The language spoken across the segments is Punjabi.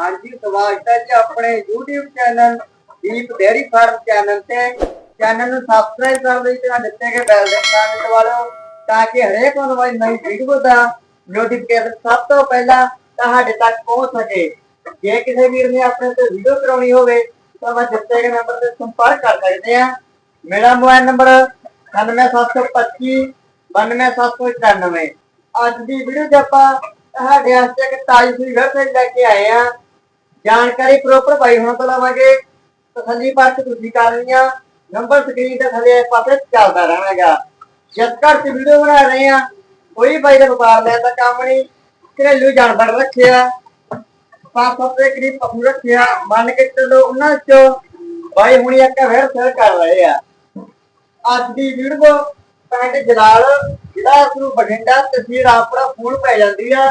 ਹਾਂਜੀ, ਸਵਾਗਤ ਹੈ ਜੀ ਆਪਣੇ YouTube channel Deep dairy farm channel ਤੇ। ਚੈਨਲ ਨੂੰ ਸਬਸਕ੍ਰਾਈਬ ਕਰ ਲਈ ਤੇ ਦਿੱਤੇ ਗਏ ਬੈਲ ਦੇ ਨਿਸ਼ਾਨ ਨੂੰ ਦਬਾ ਤਾਂ ਕਿ ਹਰੇਕ ਆਉਣ ਵਾਲੀ ਨਵੀਂ ਵੀਡੀਓ ਦਾ ਨੋਟੀਫਿਕੇਸ਼ਨ ਸਭ ਤੋਂ ਪਹਿਲਾਂ ਤੁਹਾਡੇ ਤੱਕ ਪਹੁੰਚ ਸਕੇ। ਜੇ ਕਿਸੇ ਵੀਰ ਨੇ ਆਪਣੇ ਤੋਂ ਵੀਡੀਓ ਕਰਾਉਣੀ ਹੋਵੇ, ਤਾਂ ਮੈਂ ਦਿੱਤੇ ਗਏ ਨੰਬਰ ਤੇ ਸੰਪਰਕ ਕਰ ਸਕਦੇ ਆ ਮੇਰਾ ਮੋਬਾਈਲ ਨੰਬਰ 9725 92799 ਅੱਜ ਦੀ ਵੀਡੀਓ 'ਚ ਆਪਾਂ ਤੁਹਾਡੇ ਵਾਸਤੇ ਇੱਕ ਤਾਜੀ ਸੂਈ ਵੈਬਸਾਈਟ ਲੈ ਕੇ ਆਏ ਆ ਜਾਣਕਾਰੀ ਪ੍ਰੋਪਰ ਬਾਈ ਹੁਣ ਤੋਂ ਲਵਾਂਗੇ ਤਸੱਲੀ ਪਰਖ ਤੁਸੀਂ ਕਰਨੀ ਆ ਨੰਬਰ ਸਕਰੀਨ ਤੇ ਥੱਲੇ ਪਾਸੇ ਚੱਲਦਾ ਰਹਿਣਾਗਾ ਜਦ ਘਰ ਤੇ ਵੀਡੀਓ ਬਣਾ ਰਹੇ ਆ ਕੋਈ ਬਾਈ ਦਾ ਵਪਾਰ ਲੈਣ ਦਾ ਕੰਮ ਨਹੀਂ, ਘਰੇਲੂ ਜਾਨਵਰ ਰੱਖਿਆ, ਪੰਜ ਸੱਤ ਦੇ ਕਰੀਬ ਪਸ਼ੂ ਰੱਖਿਆ, ਮੰਨ ਕੇ ਚੱਲੋ ਉਹਨਾਂ ਚੋਂ ਬਾਈ ਹੁਣੀ ਇੱਕ ਫਿਰ ਸੇਲ ਕਰ ਰਹੇ ਆ। ਅੱਜ ਦੀ ਵੀਡੀਓ ਪਿੰਡ ਜਲਾਲ ਜਿਹੜਾ ਨੂੰ ਬਠਿੰਡਾ, ਤਹਿਸੀਲ ਆਪਣਾ ਫੋਨ ਪੈ ਜਾਂਦੀ ਆ।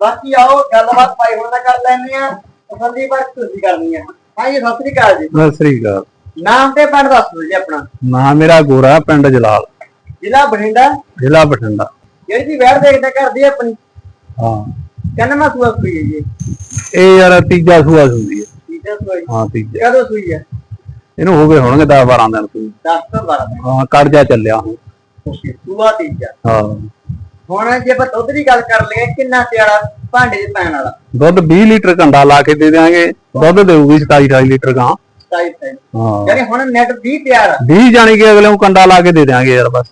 ਬਾਕੀ ਆਓ ਗੱਲਬਾਤ ਭਾਈ ਹੁਣ ਦਾ ਕਰ ਲੈਣੇ ਆ ਤਸੱਲੀ ਪਰ ਤੁਸੀਂ ਕਰਨੀ ਆ? ਹਾਂਜੀ ਸਤਿ ਸ੍ਰੀ ਅਕਾਲ ਜੀ। ਸਤਿ ਸ੍ਰੀ ਅਕਾਲ। ਨਾਮ ਤੇ ਪਿੰਡ ਦੱਸ ਦਿਓ ਜੀ ਆਪਣਾ। ਨਾਮ ਮੇਰਾ ਗੋਰਾ ਪਿੰਡ ਜਲਾਲ। ਜ਼ਿਲ੍ਹਾ ਬਠਿੰਡਾ? ਜ਼ਿਲ੍ਹਾ ਬਠਿੰਡਾ। ਜਿਹੜੀ ਜੀ ਵੈਰ ਦੇਖਦੇ ਕਰਦੀ ਆ ਆਪਣੀ। ਹਾਂ। ਕਹਿੰਦਾ ਸੂਆ ਸੂਈ ਹੈ ਜੀ? ਇਹ ਯਾਰ ਤੀਜਾ ਸੂਆ ਸੁਣਦੀ ਹੈ। ਠੀਕ ਹੈ ਸੂਈ ਹਾਂ ਤੀਜਾ। ਕਦੋਂ ਸੂਈ ਹੈ? ਇਹਨੂੰ ਹੋ ਗਏ ਹੋਣਗੇ 10 12 ਦਿਨ ਸੂਈ। 10 ਤੋਂ 12 ਦਿਨ। ਹਾਂ ਕੱਢ ਜਾ ਚੱਲਿਆ। ਹੁਣ Okay, ਸੂਆ ਤੀਜਾ। ਹਾਂ। ਹੁਣ ਜੇ ਆਪਾਂ ਦੁੱਧ ਦੀ ਗੱਲ ਕਰ ਲਈਏ ਕਿੰਨਾ ਪਿਆਰਾ ਭਾਂਡੇ 'ਚ ਪੈਣ ਵਾਲਾ। ਦੁੱਧ 20 ਲੀਟਰ ਕੰਡਾ ਲਾ ਕੇ ਦੇ ਦਿਆਂਗੇ। ਦੁੱਧ ਦੇਊਗੀ 27 28 ਲੀਟਰ ਗਾਂ। ਸਾਈਜ਼ ਤੇ ਹਾਂ। ਯਾਨੀ ਹੁਣ ਨੈਟ 20 ਤਿਆਰ ਆ। 20 ਜਾਣੀ ਕਿ ਅਗਲੇ ਨੂੰ ਕੰਡਾ ਲਾ ਕੇ ਦੇ ਦਿਆਂਗੇ ਯਾਰ ਬਸ।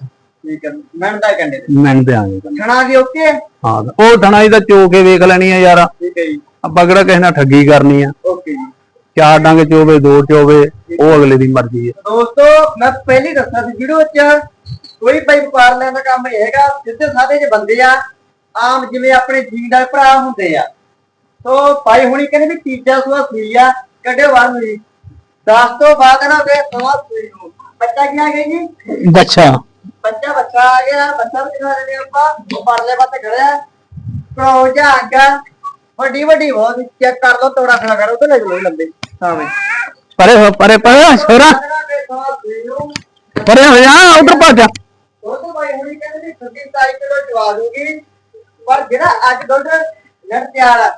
ਠੀਕ ਹੈ ਮਿੰਟ ਦਾ ਕੰਡੇ ਮੈਂ ਦਿਆਂਗੇ। ਛਣਾ ਦੀ ਓਕੇ ਹਾਂ ਉਹ ਥਣਾਈ ਦਾ ਚੋ ਕੇ ਵੇਖ ਲੈਣੀ ਆ ਯਾਰ। ਠੀਕ ਹੈ ਜੀ। ਆਪਾਂ ਕਿਹੜਾ ਕਿਸੇ ਨਾਲ ਠੱਗੀ ਕਰਨੀ ਆ। ਓਕੇ ਜੀ। ਚਾਰ ਡੰਗ ਚੋਵੇ ਦੋ ਚੋਵੇ ਉਹ ਅਗਲੇ ਦੀ ਮਰਜ਼ੀ ਹੈ ਦੋਸਤੋ ਮੈਂ ਪਹਿਲੀ ਦੱਸਿਆ ਸੀ ਵੀਡੀਓ 'ਚ। ਕੋਈ ਭਾਈ ਵਪਾਰ ਲੈਣ ਦਾ ਕੰਮ ਹੈਗਾ। ਸਿੱਧੇ ਸਾਦੇ ਜਿਹੇ ਬੰਦੇ ਆ। ਆਮ ਜਿਵੇਂ ਆਪਣੇ ਜੀਂਦਾਰ ਭਰਾ ਹੁੰਦੇ ਆ। ਸੋ ਭਾਈ ਹੁਣੀ ਕਹਿੰਦੇ ਵੀ ਤੀਜਾ ਸੂਆ ਸੂਈ ਆ ਕੱਢੇ ਵਾਰ ਨੂੰ ਦਸ ਤੋਂ ਬਾਅਦ ਨਾ ਵੇ ਸਵਾ ਸੂਈ ਨੂੰ। ਬੱਚਾ ਕੀ ਆ ਗਿਆ ਜੀ? ਬੱਚਾ। ਬੱਚਾ ਬੱਚਾ ਆ ਗਿਆ ਬੱਚਾ ਵੀ ਦਿਖਾ ਰਹੇ ਆਪਾਂ। ਉਹ ਪਰਲੇ ਪਾਸੇ ਖੜਿਆ ਕਰੋ ਜਾਗਾ ਵੱਡੀ ਵੱਡੀ ਬਹੁਤ। ਚੈੱਕ ਕਰ ਲਓ ਤੋੜਾ ਖੜਾ ਕਰੋ ਤੇ ਲੈ ਲਓ ਲੰਬੇ। ਸਾਵੇਂ ਪਰੇ ਹੋ ਪਰੇ ਪਰੇ ਛੋਰਾ ਪਰੇ ਹੋ ਜਾ ਉਧਰ ਭੱਜ ਜਾ। ਉਹ ਤਾਂ ਭਾਈ ਹੁਣੀ ਕਹਿੰਦੇ ਵੀ 26 ਤਾਰੀਖ ਕਿਲੋ ਚਵਾ ਦੂਗੀ ਪਰ ਜਿਹੜਾ ਅੱਜ ਦੁੱਧ ਲੜ ਤਿਆਰ ਆ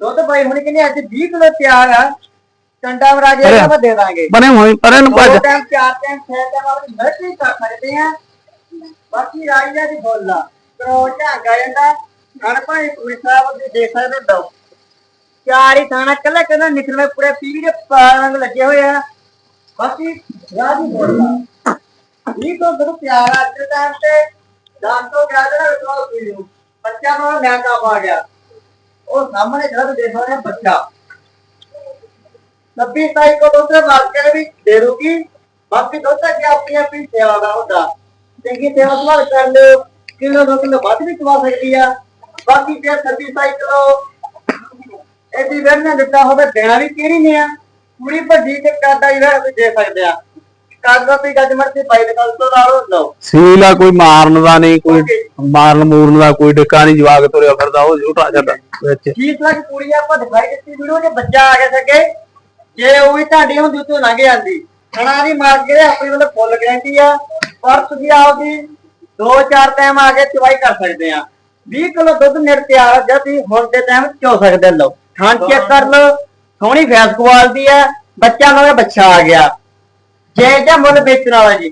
ਦੁੱਧ ਭਾਈ ਹੁਣੀ ਕਹਿੰਦੇ ਅੱਜ 20 ਕਿਲੋ ਤਿਆਰ ਆ। ਕੰਡਾ ਮਰਾਜੇ ਅਰੇ। ਦਾ ਦੇ ਦਾਂਗੇ। ਪਰੇ ਹੋਈ ਪਰੇ ਨੂੰ ਦੋ ਭੱਜ ਟਾਈਮ ਚਾਰ ਟਾਈਮ ਛੇ ਟਾਈਮ ਆਪਣੀ ਮਰਜ਼ੀ ਕਰ ਸਕਦੇ ਆ ਬਾਕੀ ਰਾਜਾ ਦੀ ਬੋਲਾ ਕਰੋ ਝਾਂਗਾ ਜਾਂਦਾ ਹਣ ਭਾਈ ਪੁਰੀ ਸਾਹਿਬ ਦੇ ਦੇਖ ਸਕਦੇ ਹੋ। ਚਾਰ ਹੀ ਥਾਣਾ ਕੱਲਾ ਕੱਲਾ ਨਿਕਲਵੇਂ ਪੂਰੇ ਪੀੜੀ ਦੇ ਰੰਗ ਲੱਗੇ ਹੋਏ ਆ। ਬਾਕੀ ਰਾਜੀ ਬੋਲਾ ਇਹ ਤੋਂ ਬੜਾ ਪਿਆਰਾ ਅੱਜ ਦੇ ਟਾਈਮ ਤੇ। ਦਾਸ ਤੋਂ ਗਿਆ ਜਿਹੜਾ ਵਿਕਰੋ ਪੀ ਲੂ ਬੱਚਾ ਨੂੰ ਲੈਂਦਾ ਪਾ ਗਿਆ। ਉਹ ਸਾਹਮਣੇ ਜਿਹੜਾ ਦੇਖ ਰਿਹਾ ਬੱਚਾ। ਨੱਬੀ ਸਾਈ ਕੋ ਦੋਸਰੇ ਮਾਰਕਰ ਵੀ ਦੇ ਰੁਕੀ ਬਾਕੀ ਦੋਸਰਾ ਕਿ ਆਪਣੀਆਂ ਆਪਣੀ ਸੇਵਾ ਦਾ ਹੁੰਦਾ। ਦੇਖੀ ਸੇਵਾ ਸਵਾਲ ਕਰ ਲਿਓ। ਕਿਲੋ ਦੋ ਕਿਲੋ ਵੱਧ ਵੀ ਕਵਾ ਸਕਦੀ ਆ। ਬਾਕੀ ਜੇ ਸਰਵਿਸ ਸਾਈਕਲੋ ਇਹਦੀ ਵੈਨ ਨੇ ਦਿੱਤਾ ਹੋਵੇ, ਦੇਣਾ ਵੀ ਕਿਹੜੀ ਨੇ ਆ। ਪੂਰੀ ਭੱਜੀ ਤੇ ਕਾਦਾ ਜਿਹੜਾ ਦੇ ਸਕਦੇ ਆ। ਕਾਦਾ ਵੀ ਗੱਜਮਰ ਤੇ ਬਾਈ ਦੇ ਕੱਲ ਤੋਂ ਲਾਓ ਲਓ ਸੀਲਾ ਕੋਈ ਮਾਰਨ ਦਾ ਨਹੀਂ ਕੋਈ ਮਾਰਨ ਮੂਰਨ ਦਾ ਕੋਈ ਡਿੱਕਾ ਨਹੀਂ ਜਵਾਕ ਤੁਰਿਆ ਫਿਰਦਾ ਉਹ ਝੂਠਾ ਛੱਡ ਵਿੱਚ। 30 ਲੱਖ ਕੁੜੀ ਆਪਾਂ ਦਿਖਾਈ ਦਿੱਤੀ ਵੀਡੀਓ ਜੇ ਬੱਚਾ ਆ ਗਿਆ ਸਕੇ ਜੇ ਉਹ ਵੀ ਤੁਹਾਡੀ ਹੁੰਦੀ ਤੋਂ ਲੰਘ ਜਾਂਦੀ। ਖਣਾ ਦੀ ਮਾਰ ਕੇ ਆਪਣੀ ਵੱਲੋਂ ਫੁੱਲ ਗਾਰੰਟੀ ਆ ਪਰ ਤੁਸੀਂ ਆਪਦੀ ਦੋ ਚਾਰ ਟਾਈਮ ਆ ਕੇ ਚਵਾਈ ਕਰ ਸਕਦੇ ਆ। 20 ਕਿਲੋ ਦੁੱਧ ਨਿਰ ਤਿਆਰ ਆ ਜਦ ਤੁਸੀਂ ਹੁਣ ਦੇ ਟਾਈਮ ਚੋ ਸਕਦੇ ਲਓ। ਥਾਂ ਚੈੱਕ ਕਰ ਲਓ ਸੋਹਣੀ ਫੈਸ ਕੁਆਲਟੀ ਆ ਬੱਚਾ ਨਾਲ ਬੱਚਾ ਆ ਗਿਆ। ਜੇ ਜਾਂ ਮੁੱਲ ਵੇਚਣ ਵਾਲਾ ਜੀ।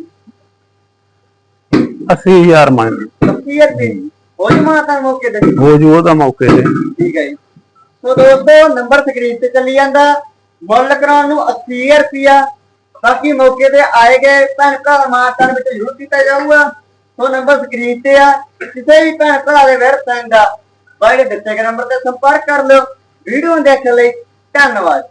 80000 ਮੰਗ 80 ਰੁਪਏ ਹੋ ਜੀ ਮਾਤਾ ਮੌਕੇ ਤੇ। ਹੋ ਜੂ ਉਹਦਾ ਮੌਕੇ ਤੇ। ਠੀਕ ਹੈ ਜੀ। ਸੋ ਦੋਸਤੋ ਨੰਬਰ ਸਕਰੀਨ ਤੇ ਚੱਲੀ ਜਾਂਦਾ। ਮੁੱਲ ਕਰਾਉਣ ਨੂੰ 80 ਰੁਪਿਆ ਬਾਕੀ ਮੌਕੇ ਤੇ ਆਏ ਗਏ ਭੈਣ ਭਰਾ ਮਾਤਾਂ ਵਿੱਚ ਜ਼ਰੂਰ ਕੀਤਾ ਜਾਊਗਾ। ਸੋ ਨੰਬਰ ਸਕਰੀਨ ਤੇ ਆ। ਕਿਸੇ ਵੀ ਭੈਣ ਭਰਾ ਦੇ ਵਿਰ ਪੈਂਦਾ ਬਾਈ ਦੇ ਦਿੱਤੇ ਗਏ ਨੰਬਰ ਤੇ ਸੰਪਰਕ ਕਰ ਲਿਓ। ਵੀਡੀਓ ਦੇਖਣ ਲਈ ਧੰਨਵਾਦ।